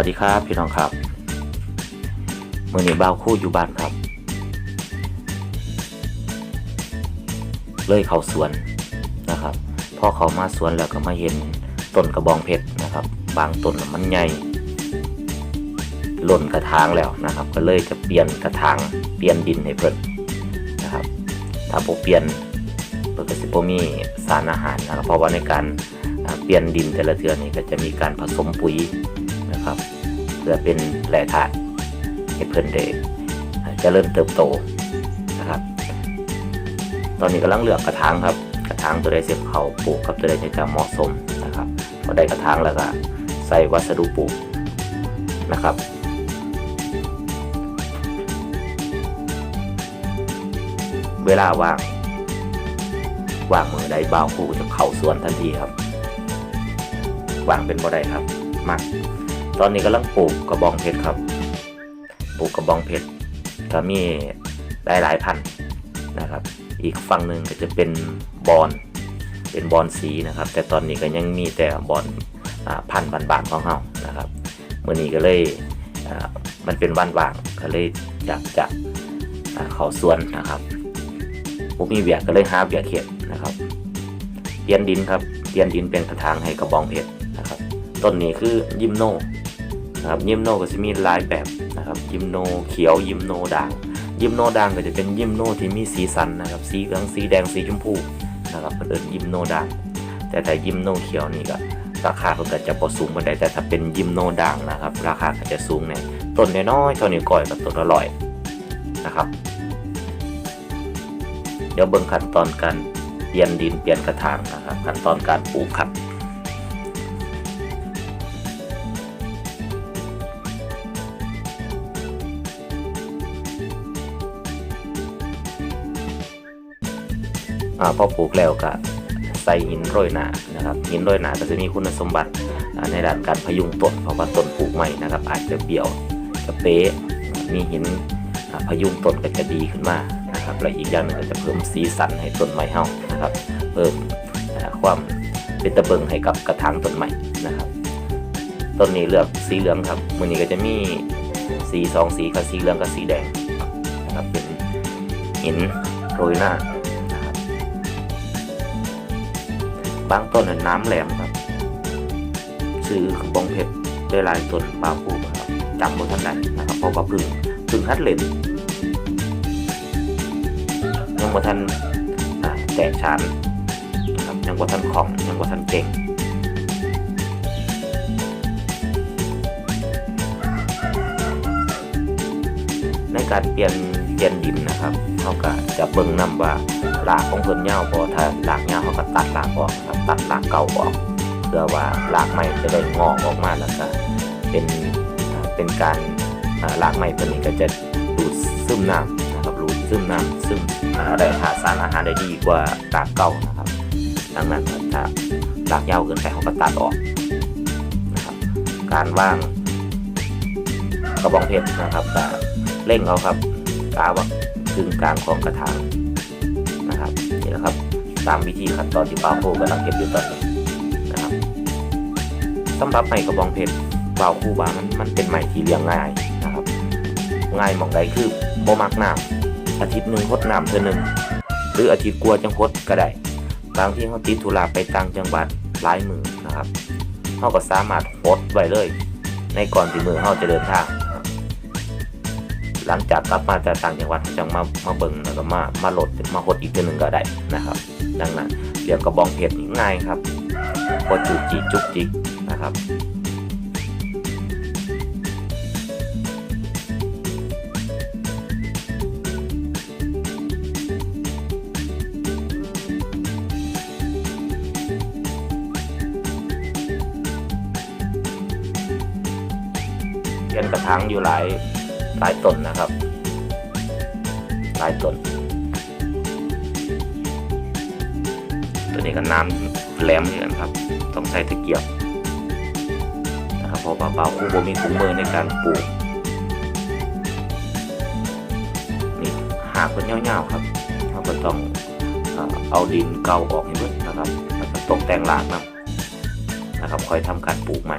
วัสดีครับพี่น้องครับมือนี้บ้าวคู่อยู่บ้านครับ เลยเขาสวนนะครับพอเขามาสวนแล้วก็มาเห็นต้นกระบองเพชรนะครับ บางต้นมันใหญ่หล่นกระถางแล้วนะครับ ก็เลยจะเปลี่ยนกระถางเปลี่ยนดินให้เพิ่นนะครับ ถ้าผมเปลี่ยนเพิ่นก็สิบ่มีสารอาหารนะครับเพราะว่าในการเปลี่ยนดินแต่ละเทือนี่ก็จะมีการผสมปุ๋ย พื่อเป็นแหล่ธาตุให้เพิ่นได้อ่าเริญเติบโตนะครับ ตอนนี้กำลังเลือกกระถางครับ กระถางตัวใดเสียบเขาปลูกกับตัวใดจะเหมาะสมนะครับพอได้กระถางแล้วก็ใส่วัสดุปลูกนะครับเวลาว่างว่างมือใดบ่าวคู่จะเข้าสวนทันทีครับว่างเป็นบ่ได้ครับมัก ตอนนี้กำลังปลูกกระบองเพชรครับ ปลูกกระบองเพชรก็มีหลายหลายพันนะครับ อีกฝั่งหนึ่งก็จะเป็นบอนเป็นบอนสีนะครับ แต่ตอนนี้ก็ยังมีแต่บอนอ่าพันธุ์บานๆของเฮานะครับเมื่อนี้ก็เลยมันเป็นวันว่างก็เลยอยากจะอ่าเขาสวนนะครับผมมีเบียกก็เลยหาเบียกเข็ดนะครับเปลี่ยนดินครับเปลี่ยนดินเป็นกระถางให้กระบองเพชรนะครับ ต้นนี้คือยิมโน นะครับยิมโนก็จะมีลายแบบนะครับยิมโนเขียวยิมโนด่างยิมโนด่างก็จะเป็นยิมโนที่มีสีสันนะครับสีเหลืองสีแดงสีชมพูนะครับเพิ่นเอิ้นยิมโนด่างแต่ถ้ายิมโนเขียวนี่ก็ราคาเพิ่นก็จะบ่สูงปานใดแต่ถ้าเป็นยิมโนด่างนะครับ ราคาก็จะสูงในต้นน้อยๆเท่านิ้ก้อยกับต้นละร้อยนะครับ เดี๋ยวเบิ่งขั้นตอนการเปลี่ยนดินเปลี่ยนกระถางนะครับ ขั้นตอนการปลูกครับ อ่าพอปลูกแล้วก็ใส่หินโรยหนานะครับหินโรยหนาก็จะมีคุณสมบัติในด้านการพยุงต้นเพราะว่าต้นปลูกใหม่นะครับ อาจจะเบี้ยวจะเป๊ะมีหินพยุงต้นก็จะดีขึ้นมานะครับและอีกอย่างหนึงก็จะเพิ่มสีสันให้ต้นไม้เฮานะครับ เพิ่มความเป็นตะเบิงให้กับกระถางต้นไม้นะครับต้นนี้เลือกสีเหลืองครับมือนี้ก็จะมีสีสองสีกับสีเหลืองกับสีแดงนะครับเป็นหินโรยหน้า บางต้นน่ะน้ำแหลมครับ ซื้อกระบองเพชรได้หลายต้นบางปูครับจำบนท่านใดนะครับเพราะว่าพึ่งพึ่งคัดเล่นยังบ่ท่านแตกฉานนะครับยังบ่ทันของยังบ่ทันเก่งในการเปลี่ยน เปลี่ยนดินนะครับเขาก็จะเบิ่งนํว่าหลากของเพิ่นยาวบ่ถ้าหลากยาเขาก็ตัดหลากออกครับตัดหลากเก่าออกเพื่อว่าหลากใหม่จะได้งอกออกมาแล้วก็เป็นเป็นการหลากใหม่ตัวนี้ก็จะดูดซึมน้ำนะครับดูดซึมน้ำซึมอ่าได้หาสารอาหารได้ดีกว่าหลากเก่านะครับดังนั้นถ้าหลากยาเกินไปเขาก็ตัดออกนะครับการว่างกระบองเพชรนะครับเร่งเอาครับ กาวกึ่งกลางของกระถางนะครับนี่นะครับตามวิธีขั้นตอนที่ป้าโคกำลังเก็บอยู่ตอนนี้นะครับสำหรับไม้กระบองเพชรบ่าคู่บามันมันเป็นไม้ที่เลี้ยงง่ายนะครับ ง่ายหมองใดคือบ่มักน้ำอาทิตย์หนึ่งคดน้ำเท่อหนึ่งหรืออาทิตย์กลัวจังคดก็ได้บางที่เขาติดธุระไปต่างจังหวัดหลายมือนะครับเขาก็สามารถคดไว้เลย ในก่อนที่มือเขาจะเดินทาง หลังจากกลับมาจากต่างจังหวัดจังมามาเบิ่งแล้วก็มามาโหลดมาหดอีกทีหนึ่งก็ได้นะครับ ดังนั้นเรียกกระบองเพชรง่ายครับพอจุกจิกจุกจิกนะครับเปลี่ยนกระถางอยู่หลาย หลายต้นนะครับ หลายต้น ตัวนี้ก็น้ำแหลมเหมือนกันครับ ต้องใช้ตะเกียบนะครับเพราะว่าเบาคู่บ่มีถุงมือในการปลูกนี่หากเป็นเงาๆครับเราก็ต้องเอาดินเก่าออกให้หมดนะครับแล้วก็ตกแต่งรากนะนะครับ ค่อยทำการปลูกใหม่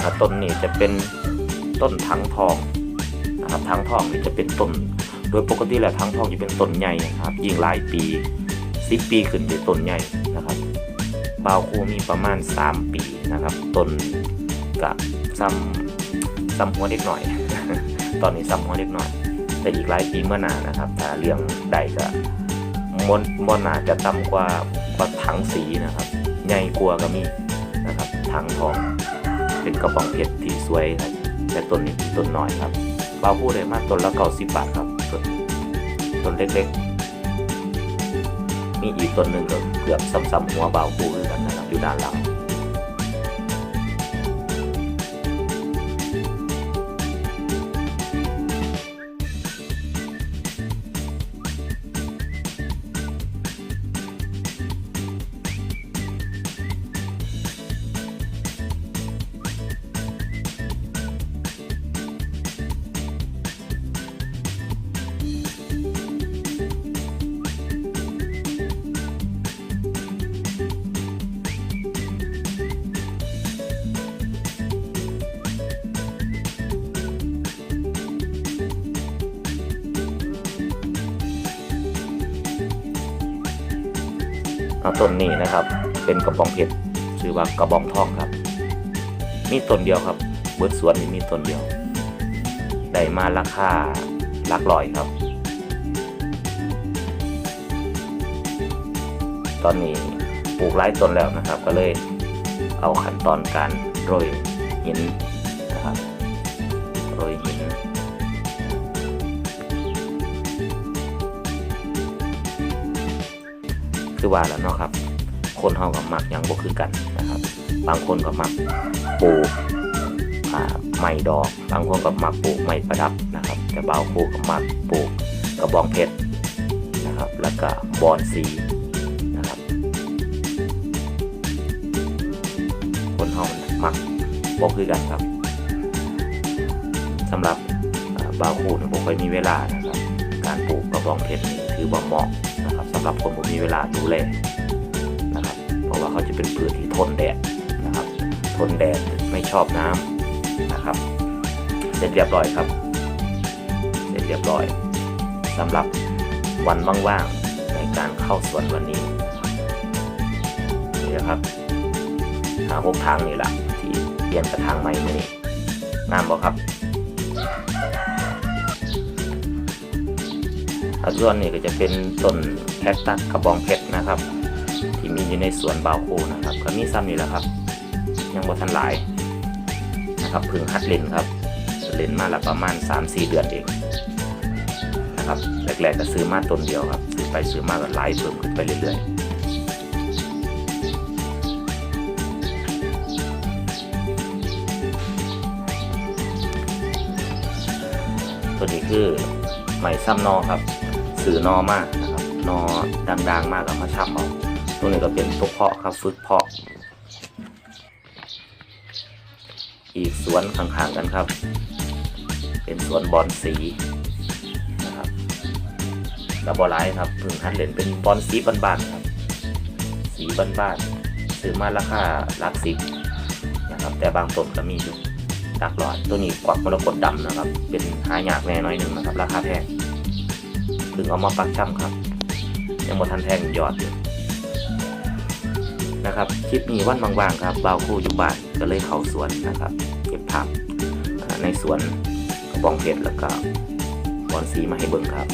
อ่าต้นนี้จะเป็นต้นถังทองนะครับถังทองนี่จะเป็นต้น โดยปกติแล้วถังทองจะเป็นต้นใหญ่นะครับ ยิ่งหลายปีสิปีขึ้นเป็นต้นใหญ่นะครับบาวคูมีประมาณ 3 ปีนะครับต้นกับซ้ำซ้ำหัวเล็กหน่อย ตอนนี้ซ้ำหัวเล็กหน่อย แต่อีกหลายปีเมื่อหนานะครับ ถ้าเลี้ยงได้ก็มนมนหนาจะต่ำกว่ากว่าถังสีนะครับ ใหญ่กว่าก็มีนะครับถังทอง เป็นกระป๋องเพชรที่สวยครับแต่ต้นนี้ต้นน้อยครับเบาพูดเลยมากต้นละเก้าสิบบาทครับต้นต้นเล็กๆ มีอีกต้นหนึ่งก็เกือบซ้ำๆหัวเบาพูด้วยกันนะครับอยู่ด้านหลัง เอาต้นนี้นะครับ เป็นกระบองเพชรชื่อว่ากระบองทองครับ มีต้นเดียวครับ เบิดสวนนี่มีต้นเดียว ได้มาราคาหลักร้อยครับ ตอนนี้ปลูกหลายต้นแล้วนะครับ ก็เลยเอาขั้นตอนการโรยหิน คือว่าแล้วเนาะครับ คนเฮากับมักหยังบ่คือกันนะครับ บางคนก็มักปลูกไม้ดอก บางคนก็มักปลูกไม้ประดับนะครับ แต่บางคนก็มักปลูกกระบองเพชรนะครับ แล้วก็บอนสีนะครับ คนเฮามันมักบ่คือกันครับสำหรับอ่าบางคู่เนี่ยบ่ค่อยมีเวลานะครับ การปลูกกระบองเพชรถือว่าเหมาะ สำหรับคนบ่มีเวลาดูแลนะครับ เพราะว่าเขาจะเป็นพืชที่ทนแดดนะครับ ทนแดดไม่ชอบน้ำนะครับ เสร็จเรียบร้อยครับ เสร็จเรียบร้อยสำหรับวันว่างๆในการเข้าสวนวันนี้นี่นะครับหาหกทางนี่แหละที่เปลี่ยนกระถางใหม่มานี่งามบ่ครับ อันส่วนนี้ก็จะเป็นต้นแคคตัสกระบองเพชรนะครับ ที่มีอยู่ในสวนบาวโคนะครับก็มีซ้ำนี่แหละครับ ยังบ่ทันหลายนะครับพึ่งหัดเล่นครับเล่นมาล้วประมาณ 3-4 เดือนเองนะครับแรกๆก็ซื้อมาต้นเดียวครับซื้อไปซื้อมาก็หลายเพิ่มขึ้นไปเรื่อยๆตัวนี้คือไหมซ้ำนอครับ สื่อนอมากนะครับนอดังๆมากกับมาชับเอาตรงนี้ก็เป็นตัวเพาะครับฝึกเพาะ อีกสวนข้างๆกันครับ เป็นสวนบอนสีนะครับดับบอไลท์ครับพึ่งหัดเล่นเป็นบอนสีบ้านๆครับ สีบ้านๆซื้อมาราคาหลักสิบนะครับ แต่บางต้นก็มีอยู่หลักร้อยตัวนี้กวักมรกตดำนะครับ เป็นหายากแน่น้อยหนึ่งนะครับ ราคาแพง พิ่งเอามาปักช่ำครับ ยังมีทันแทงยอดอยู่นะครับคลิปนี้วันบางๆครับบ่าวคู่อยู่บ้านก็เลยเข้าสวนนะครับเก็บผักในสวนกระบองเพชรแล้วก็บอนสีมาให้เบิ่งครับ